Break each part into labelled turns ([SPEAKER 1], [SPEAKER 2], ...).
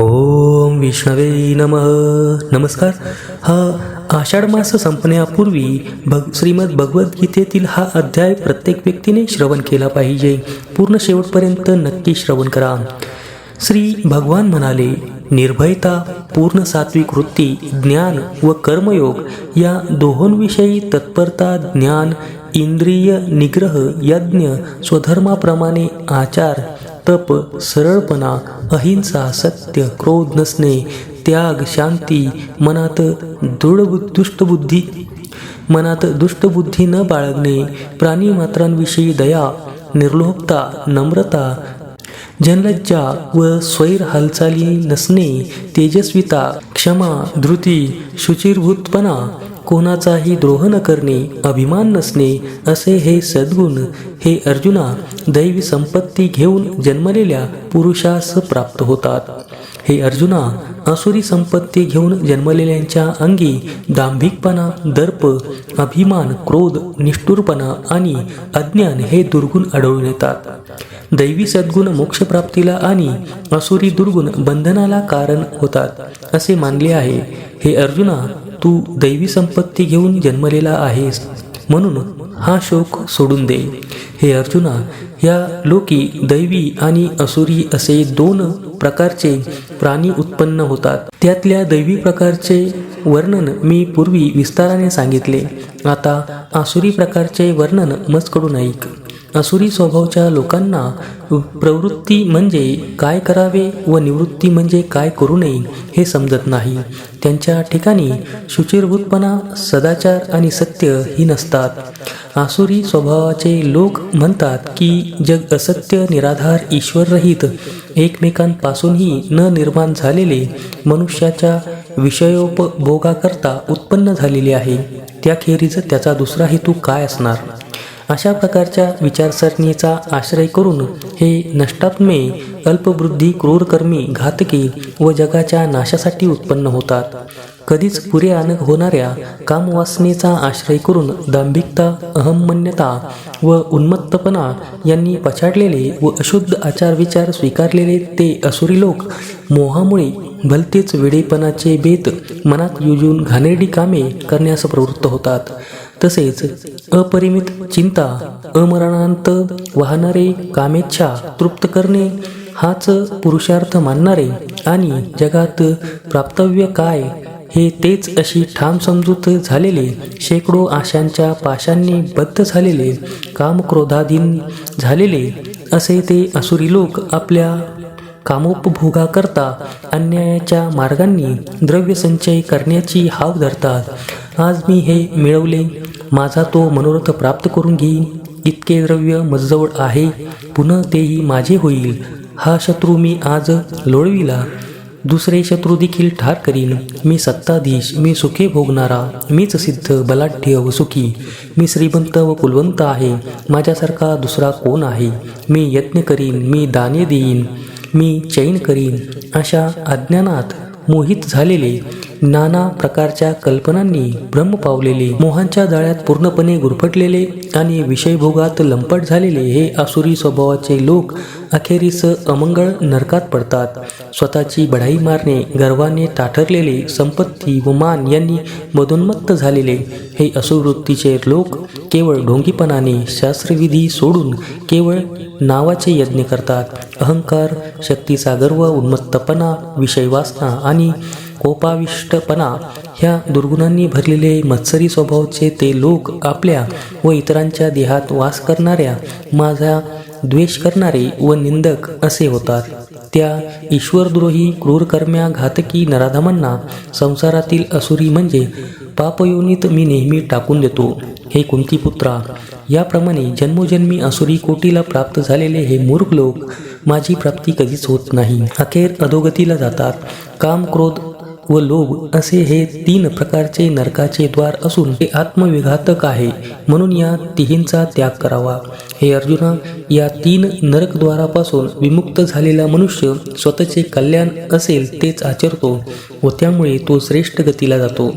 [SPEAKER 1] ओम विष्णवे नम. नमस्कार. हा आषाढ मास संपण्यापूर्वी भग श्रीमद भगवद्गीतेतील हा अध्याय प्रत्येक व्यक्तीने श्रवण केला पाहिजे. पूर्ण शेवटपर्यंत नक्की श्रवण करा. श्री भगवान म्हणाले निर्भयता पूर्ण सात्विक वृत्ती ज्ञान व कर्मयोग या दोहोंविषयी तत्परता ज्ञान इंद्रिय निग्रह यज्ञ स्वधर्माप्रमाणे आचार तप सरळपणा अहिंसा सत्य क्रोध नसणे त्याग शांती मनात दृढ दुष्टबुद्धी मनात दुष्टबुद्धी न बाळगणे प्राणीमात्रांविषयी दया निर्लोभता नम्रता जनलज्जा व स्वैर हालचाली नसणे तेजस्विता क्षमा धृती शुचिरभूतपणा कोणाचाही द्रोह न करणे अभिमान नसणे असे हे सद्गुण हे अर्जुना दैवी संपत्ती घेऊन जन्मलेल्या पुरुषास प्राप्त होतात. हे अर्जुना असुरी संपत्ती घेऊन जन्मलेल्यांच्या अंगी दांभिकपणा दर्प अभिमान क्रोध निष्ठुरपणा आणि अज्ञान हे दुर्गुण आढळून येतात. दैवी सद्गुण मोक्षप्राप्तीला आणि असुरी दुर्गुण बंधनाला कारण होतात असे मानले आहे. हे अर्जुना तू दैवी संपत्ती घेऊन जन्मलेला आहेस. म्हणून हा शोक सोडून दे. हे अर्जुना या लोकी दैवी आणि असुरी असे दोन प्रकारचे प्राणी उत्पन्न होतात. त्यातल्या दैवी प्रकारचे वर्णन मी पूर्वी विस्ताराने सांगितले. आता आसुरी प्रकारचे वर्णन मजकडून ऐक. असुरी स्वभावच्या लोकांना प्रवृत्ती म्हणजे काय करावे व निवृत्ती म्हणजे काय करू नये हे समजत नाही. त्यांच्या ठिकाणी शुचिरभूतपणा सदाचार आणि सत्य ही नसतात. आसुरी स्वभावाचे लोक म्हणतात की जग असत्य निराधार ईश्वररहित एकमेकांपासूनही न निर्माण झालेले मनुष्याच्या विषयोपभोगाकरता उत्पन्न झालेले आहे. त्याखेरीज त्याचा दुसरा हेतू काय असणार? अशा प्रकारच्या विचारसरणीचा आश्रय करून हे नष्टात्मे अल्पवृद्धी क्रूरकर्मी घातकी व जगाच्या नाशासाठी उत्पन्न होतात. कधीच पुरे आनग होणाऱ्या कामवासनेचा आश्रय करून दांभिकता अहमन्यता व उन्मत्तपणा यांनी पछाडलेले व अशुद्ध आचारविचार स्वीकारलेले ते असुरी लोक मोहामुळे भलतेच वेडेपणाचे बेत मनात युजून घाणेरडी कामे करण्यास प्रवृत्त होतात. तसेच अपरिमित चिंता अमरणांत वाहणारे कामेच्छा तृप्त करणे हाच पुरुषार्थ मानणारे आणि जगात प्राप्तव्य काय हे तेच अशी ठाम समजूत झालेले शेकडो आशांच्या पाशांनी बद्ध झालेले कामक्रोधाधीन झालेले असे ते असुरी लोक आपल्या कामोपभोगाकरता अन्यायाच्या मार्गांनी द्रव्यसंचय करण्याची हाव धरतात. आज मी हे मिळवले माझा तो मनोरथ प्राप्त करून घेईन. इतके द्रव्य मजजवळ आहे. पुन्हा तेही माझे होईल. हा शत्रू मी आज लोळविला. दुसरे शत्रू देखील ठार करीन. मी सत्ताधीश मी सुखे भोगणारा मीच सिद्ध बलाढ्य व सुखी. मी श्रीमंत व कुलवंत आहे. माझ्यासारखा दुसरा कोण आहे? मी यत्न करीन मी दाने देईन मी चैन करीन. अशा अज्ञानात मोहित झालेले नाना प्रकारच्या कल्पनांनी ब्रह्म पावलेले मोहांच्या जाळ्यात पूर्णपणे गुरफटलेले आणि विषयभोगात लंपट झालेले हे आसुरी स्वभावाचे लोक अखेरीस अमंगळ नरकात पडतात. स्वतःची बढाई मारणे गर्वाने ताठरलेले संपत्ती व मान यांनी मधोन्मत्त झालेले हे असुवृत्तीचे लोक केवळ ढोंगीपणाने शास्त्रविधी सोडून केवळ नावाचे यज्ञ करतात. अहंकार शक्तीचा गर्व उन्मत्तपणा विषयवासना आणि कोपाविष्टपणा. ह्या दुर्गुणांनी भरलेले मत्सरी स्वभावचे ते लोक आपल्या व इतरांच्या देहात वास करणाऱ्या माझा द्वेष करणारे व निंदक असे होतात. त्या ईश्वरद्रोही क्रूरकर्म्या घातकी नराधमांना संसारातील असुरी म्हणजे पापयोनीत मी नेहमी टाकून देतो. हे कुंतीपुत्रा याप्रमाणे जन्मोजन्मी असुरी कोटीला प्राप्त झालेले हे मूर्ख लोक माझी प्राप्ती कधीच होत नाही. अखेर अधोगतीला जातात. काम क्रोध व लोभ असे हे तीन प्रकारचे नरकाचे द्वार असून हे आत्मविघातक आहे. म्हणून या तिहींचा त्याग करावा. हे अर्जुना या तीन नरकद्वारापासून विमुक्त झालेला मनुष्य स्वतःचे कल्याण असेल तेच आचरतो व त्यामुळे तो श्रेष्ठ गतीला जातो.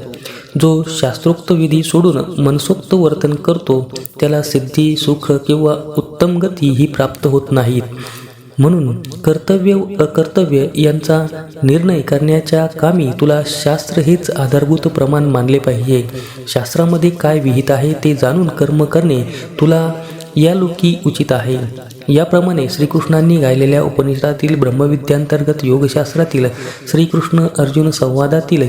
[SPEAKER 1] जो शास्त्रोक्त विधी सोडून मनसोक्त वर्तन करतो त्याला सिद्धी सुख किंवा उत्तम गती ही प्राप्त होत नाहीत. म्हणून कर्तव्य अकर्तव्य यांचा निर्णय करण्याच्या कामी तुला शास्त्र हेच आधारभूत प्रमाण मानले पाहिजे. शास्त्रामध्ये काय विहित आहे ते जाणून कर्म करणे तुला या लोकी उचित आहे. याप्रमाणे श्रीकृष्णांनी गायलेल्या उपनिषदातील ब्रह्मविद्यांतर्गत योगशास्त्रातील श्रीकृष्ण अर्जुन संवादातील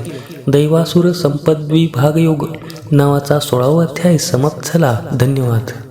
[SPEAKER 1] दैवासुर संपद्विभागयोग नावाचा सोळावा अध्याय समाप्त झाला. धन्यवाद.